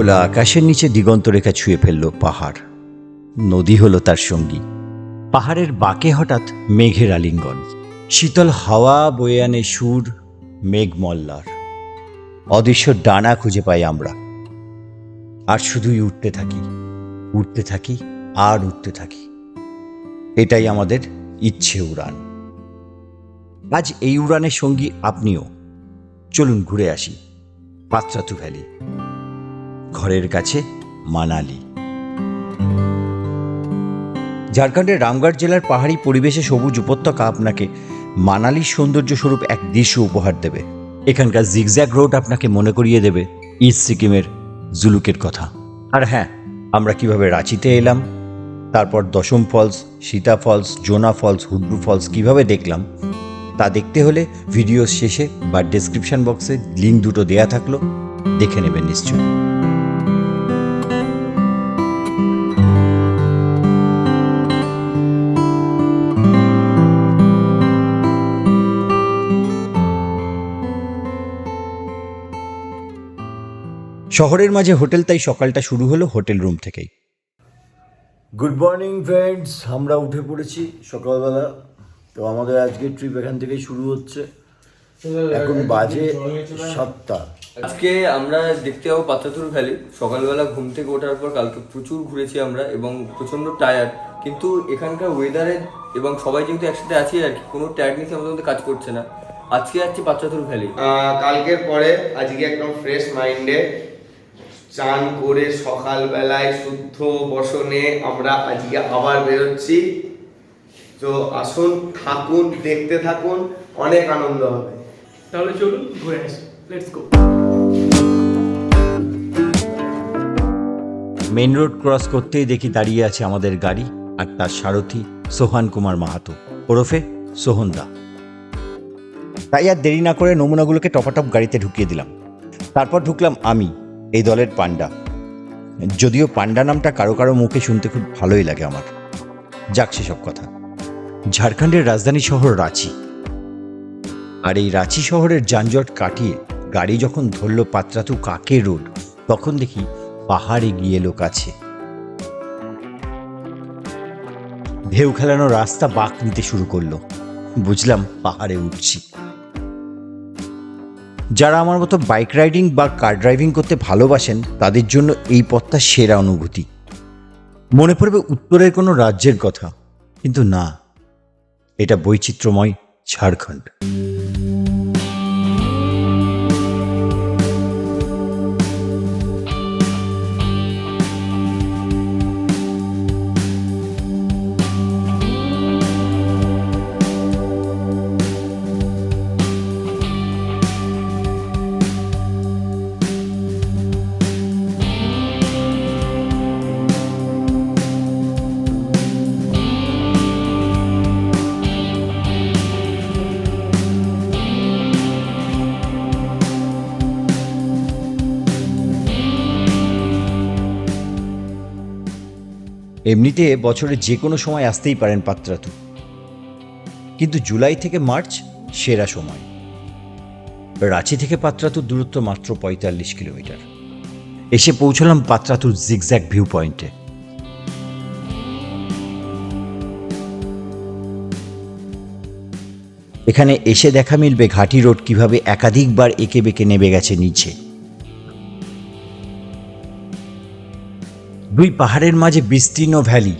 খোলা আকাশের নিচে দিগন্ত রেখা ছুঁয়ে ফেলল পাহাড়। নদী হলো তার সঙ্গী। পাহাড়ের বাঁকে হঠাৎ মেঘের আলিঙ্গন। শীতল হাওয়া বয়ে আনে সুর, মেঘ মল্লার। অদৃশ্য ডানা খুঁজে পাই আমরা। আর শুধুই উঠতে থাকি। উঠতে থাকি আর উঠতে থাকি। এটাই আমাদের ইচ্ছে উড়ান। আজ এই উড়ানের সঙ্গী আপনিও। চলুন ঘুরে আসি। পাত্রাতু ভ্যালি। ঘরের কাছে মানালি। ঝাড়খণ্ডের রামগড় জেলার পাহাড়ি পরিবেশে সবুজ উপত্যকা আপনাকে মানালির সৌন্দর্য স্বরূপ এক দৃশ্য উপহার দেবে। এখানকার জিগজ্যাগ রোড আপনাকে মনে করিয়ে দেবে ইস্ট সিকিমের জুলুকের কথা। আর হ্যাঁ আমরা কীভাবে রাঁচিতে এলাম, তারপর Dassam falls Sita falls Jonha falls Hundru falls কীভাবে দেখলাম, তা দেখতে হলে ভিডিও শেষে বা ডেসক্রিপশন বক্সে লিঙ্ক দুটো দেয়া থাকল, দেখে নেবেন নিশ্চয়ই। শহরের মাঝে হোটেল তাই সকালটা শুরু হলো হোটেল রুম থেকেই। গুড মর্নিং ফ্রেন্ডস আমরা উঠে পড়েছি সকালবেলা। তো আমাদের আজকে ট্রিপ এখান থেকেই শুরু হচ্ছে। এখন বাজে সাতটা। আজকে আমরা দেখতে যাব পাত্রাতুর ভ্যালি। সকালবেলা ঘুম থেকে ওঠার পর কালকে প্রচুর ঘুরেছি আমরা এবং প্রচণ্ড টায়ার্ড কিন্তু এখানকার ওয়েদারে এবং সবাই যেহেতু একসাথে আছি আর কি কোনো টায়ার্ডনেস আমাদের মধ্যে কাজ করছে না। আজকে যাচ্ছি পাত্রাতুর ভ্যালি। কালকের পরে আজকে একদম ফ্রেশ মাইন্ডে চান করে সকালবেলায় শুদ্ধ বসনে আমরা আজকে আবার বেরোচ্ছি। তো আসুন থাকুন দেখতে থাকুন অনেক আনন্দ হবে। তাহলে চলুন ঘুরে আসি। Let's go main road cross করতেই দেখি দাঁড়িয়ে আছে আমাদের গাড়ি আর তার সারথি সোহান কুমার মাহাতো। ওরফে সোহনদা তাই আর দেরি না করে নমুনাগুলোকে টপাটপ গাড়িতে ঢুকিয়ে দিলাম। তারপর ঢুকলাম আমি। এই দলের পান্ডা যদিও পান্ডা নামটা কারও কারও মুখে শুনতে খুব ভালোই লাগে আমার। যাক সেসব কথা। ঝাড়খণ্ডের রাজধানী শহর রাঁচি। আর এই রাঁচি শহরের যানজট কাটিয়ে গাড়ি যখন ধরল পাত্রাতু কাকে রোড, তখন দেখি পাহাড়ে গিয়ে এলো কাছে ঢেউ খেলানো রাস্তা বাঁক নিতে শুরু করল। বুঝলাম পাহাড়ে উঠছি। যারা আমার মতো বাইক রাইডিং বা কার ড্রাইভিং করতে ভালোবাসেন, তাদের জন্য এই পথটা সেরা অনুভূতি। মনে পড়বে উত্তরের কোনো রাজ্যের কথা, কিন্তু না, এটা বৈচিত্র্যময় ঝাড়খণ্ড। এমনিতে বছরে যে কোনো সময় আসতেই পারেন পাত্রাতু। কিন্তু জুলাই থেকে মার্চ, সেরা সময়। রাঁচি থেকে পাত্রাতুর দূরত্ব মাত্র পঁয়তাল্লিশ কিলোমিটার। এসে পৌঁছলাম পাত্রাতুর জিগজ্যাগ ভিউ পয়েন্টে এখানে এসে দেখা মিলবে ঘাটি রোড কীভাবে একাধিকবার এঁকে বেঁকে নেমে গেছে নিচে। দুই পাহাড়ের মাঝে বিস্তীর্ণ ভ্যালি,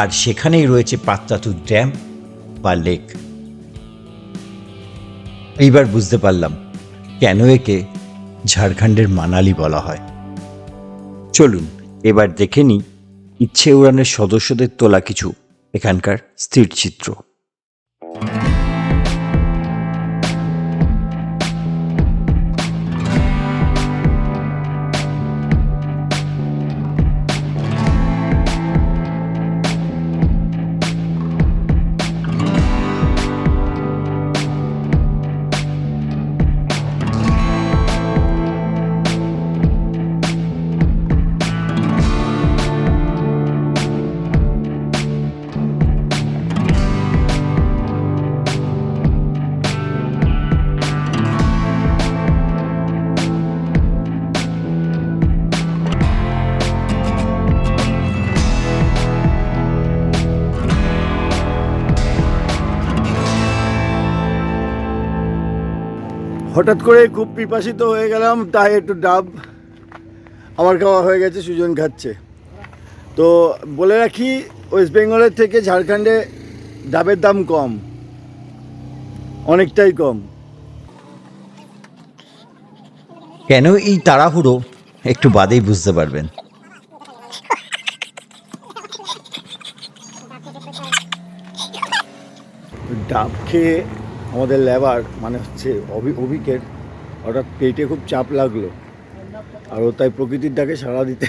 আর সেখানেই রয়েছে পাত্রাতু ড্যাম বা লেক। এইবার বুঝতে পারলাম কেন একে ঝাড়খণ্ডের মানালি বলা হয়। চলুন, এবার দেখে নিই ইচ্ছে উড়ানের সদস্যদের তোলা কিছু এখানকার স্থিরচিত্র। হঠাৎ করে খুব পিপাসিত হয়ে গেলাম তাই একটু ডাব আমার খাওয়া হয়ে গেছে সুজন খাচ্ছে। তো বলে রাখি ওয়েস্ট বেঙ্গলের থেকে ঝাড়খণ্ডে ডাবের দাম কম অনেকটাই কম। কেন এই তাড়াহুড়ো? একটু বাদেই বুঝতে পারবেন। ডাব খেয়ে আমাদের লেবার মানে হচ্ছে অভি অভিকের হঠাৎ পেটে খুব চাপ লাগল। আর ও তাই প্রকৃতির ডাকে সাড়া দিতে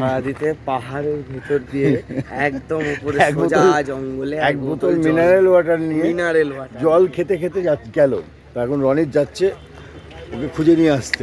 ভাড়া দিতে পাহাড়ের ভিতর দিয়ে একদম উপরে সোজা জঙ্গলে এক বোতল মিনারেল ওয়াটার নিয়ে মিনারেল ওয়াটার জল খেতে খেতে গেল। তো এখন রনিত যাচ্ছে ওকে খুঁজে নিয়ে আসতে।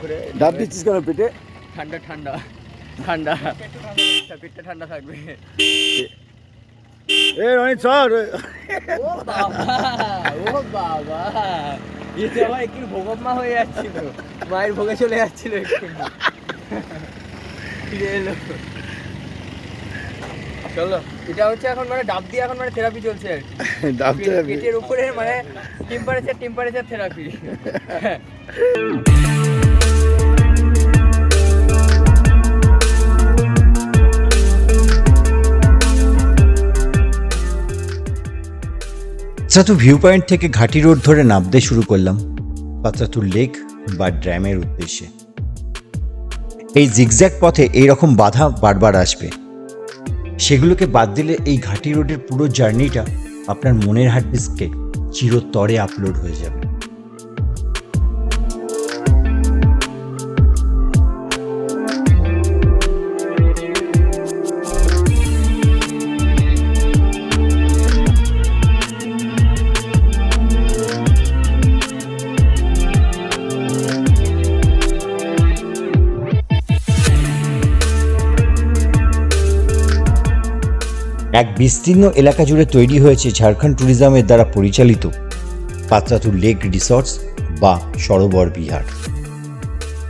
করে ডাব দিচ্ছিস কেন পেটে? ঠান্ডা ঠান্ডা ঠান্ডা। পেটটা ঠান্ডা থাকবে। এ রনিত সর। ও বাবা ও বাবা। এতে আমার একটু ভোগম্মা হয়ে যাচ্ছিল। মায়ের ভোগে চলে যাচ্ছিল একটু। ফিরে এলো। চলো এটা হচ্ছে এখন মানে ডাব দিয়ে এখন মানে থেরাপি চলছে আর কি। ডাবটা পে- পেটের উপরে মানে temperature temperature therapy Patratu view point থেকে ঘাটি রোড ধরে নামতে শুরু করলাম। পাত্রাতুর লেক বা ড্র্যামের উদ্দেশ্যে। এই জিগজ্যাগ পথে এইরকম বাধা বারবার আসবে। সেগুলোকে বাদ দিলে এই ঘাটি রোডের পুরো জার্নিটা আপনার মনের হার্ড ডিস্কে চিরতরে আপলোড হয়ে যাবে। এক বিস্তীর্ণ এলাকা জুড়ে তৈরি হয়েছে ঝাড়খণ্ড ট্যুরিজমের দ্বারা পরিচালিত পাত্রাতুর লেক রিসর্টস বা সরোবর বিহার।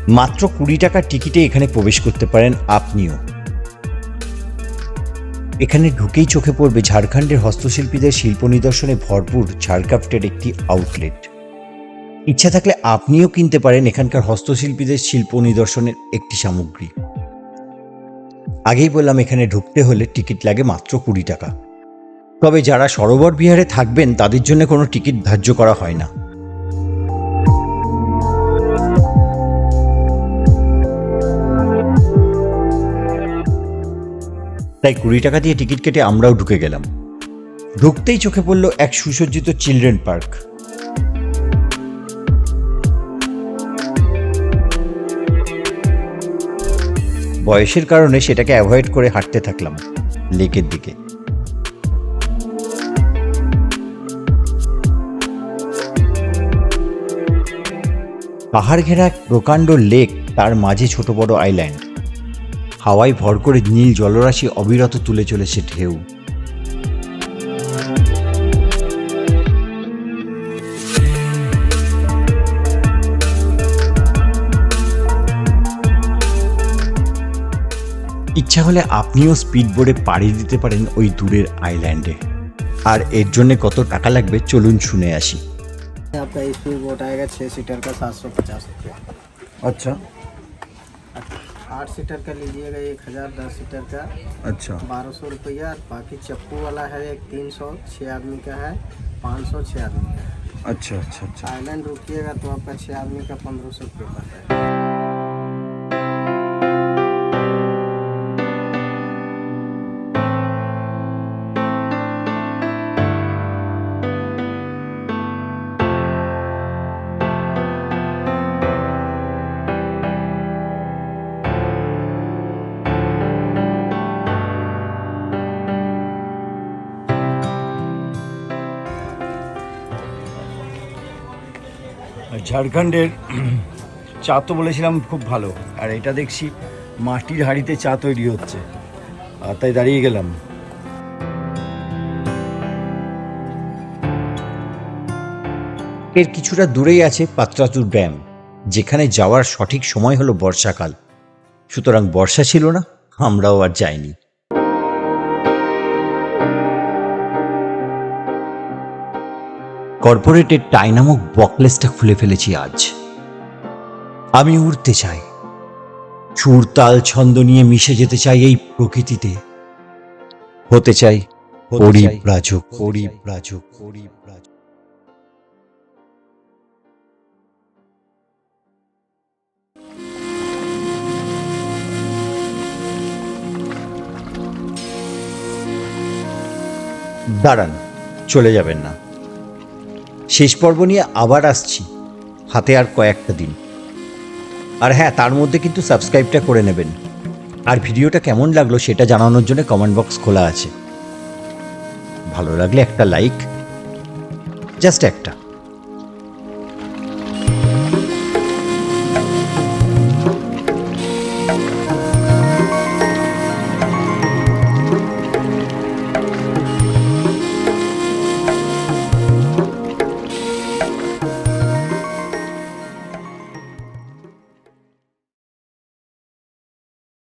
মাত্র কুড়ি টাকার টিকিটে এখানে প্রবেশ করতে পারেন আপনিও। এখানে ঢুকেই চোখে পড়বে ঝাড়খণ্ডের হস্তশিল্পীদের শিল্প নিদর্শনে ভরপুর ঝাড়ক্রাফটের একটি আউটলেট ইচ্ছা থাকলে আপনিও কিনতে পারেন এখানকার হস্তশিল্পীদের শিল্প নিদর্শনের একটি সামগ্রী। আগেই বললাম এখানে ঢুকতে হলে টিকিট লাগে মাত্র কুড়ি টাকা। তবে যারা সরোবর বিহারে থাকবেন, তাদের জন্য কোনো টিকিট ধার্য করা হয় না। তাই কুড়ি টাকা দিয়ে টিকিট কেটে আমরাও ঢুকে গেলাম। ঢুকতেই চোখে পড়ল এক সুসজ্জিত চিলড্রেন পার্ক। বয়সের কারণে সেটাকে অ্যাভয়েড করে হাঁটতে থাকলাম, লেকের দিকে। পাহাড় ঘেরা এক প্রকাণ্ড লেক, তার মাঝে ছোট বড় আইল্যান্ড হাওয়ায় ভর করে নীল জলরাশি অবিরত তুলে চলেছে ঢেউ। ইচ্ছা হলে আপনিও স্পিড বোর্ডে পাড়ি দিতে পারেন ওই দূরের আইল্যান্ডে আর এর জন্য কত টাকা লাগবে চলুন শুনে আসি आपका स्पीड बोट आएगा छः सीटर का सात सौ पचास रुपये আচ্ছা आठ सीटर का लीजिएगा एक हज़ार दस सीटर का আচ্ছা बारह सौ रुपया बाकी चप्पू वाला है एक तीन सौ छः आदमी का है पाँच सौ छः आदमी का है আচ্ছা আচ্ছা আচ্ছা आइलैंड रुकिएगा तो आपका छः आदमी का पंद्रह सौ रुपये पड़ता है ঝাড়খণ্ডের চা তো বলেছিলাম খুব ভালো। আর এটা দেখছি মাটির হাড়িতে চা তৈরি হচ্ছে। আর তাই দাঁড়িয়ে গেলাম। এর কিছুটা দূরেই আছে পাত্রাতুর ড্যাম, যেখানে যাওয়ার সঠিক সময় হলো বর্ষাকাল। সুতরাং বর্ষা ছিল না, আমরাও আর যাইনি। কর্পোরেটের টাই নামক বকলেসটা খুলে ফেলেছি আজ। আমি উড়তে চাই। সুর তাল ছন্দ নিয়ে মিশে যেতে চাই এই প্রকৃতিতে। হতে চাই পরিব্রাজক পরিব্রাজক পরিব্রাজক। দাঁড়ান, চলে যাবেন না। শেষ পর্ব নিয়ে আবার আসছি। হাতে আর কয়েকটা দিন। আর হ্যাঁ তার মধ্যে কিন্তু সাবস্ক্রাইবটা করে নেবেন। আর ভিডিওটা কেমন লাগল সেটা জানানোর জন্য কমেন্ট বক্স খোলা আছে। ভালো লাগলে একটা লাইক। জাস্ট একটা।